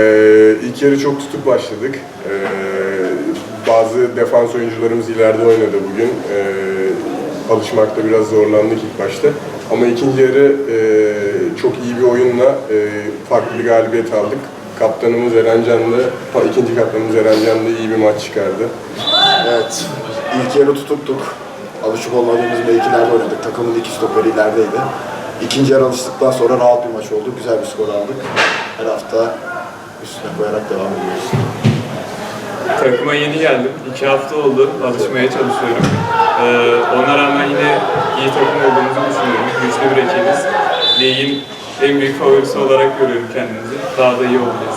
Ee, ilk yarı çok tutuk başladık. Ee, bazı defans oyuncularımız ileride oynadı bugün. Ee, alışmakta biraz zorlandık ilk başta. Ama ikinci yarı e, çok iyi bir oyunla e, farklı bir galibiyet aldık. Kaptanımız Erencan da, ha, ikinci kaptanımız Erencan da iyi bir maç çıkardı. Evet, ilk yarı tutuktuk. Alışık olmadığımız mevkilerde oynadık. Takımın iki stoperi ilerideydi. İkinci yarı alıştıktan sonra rahat bir maç oldu. Güzel bir skor aldık. Her hafta üstüne koyarak devam ediyoruz. Takıma yeni geldim. İki hafta oldu. Alışmaya çalışıyorum. Ee, ona rağmen yine iyi takım olduğumuzu düşünüyorum. Güçlü bir ekibiz. Ligin en büyük favorisi olarak görüyorum kendimizi. Daha da iyi olacağız.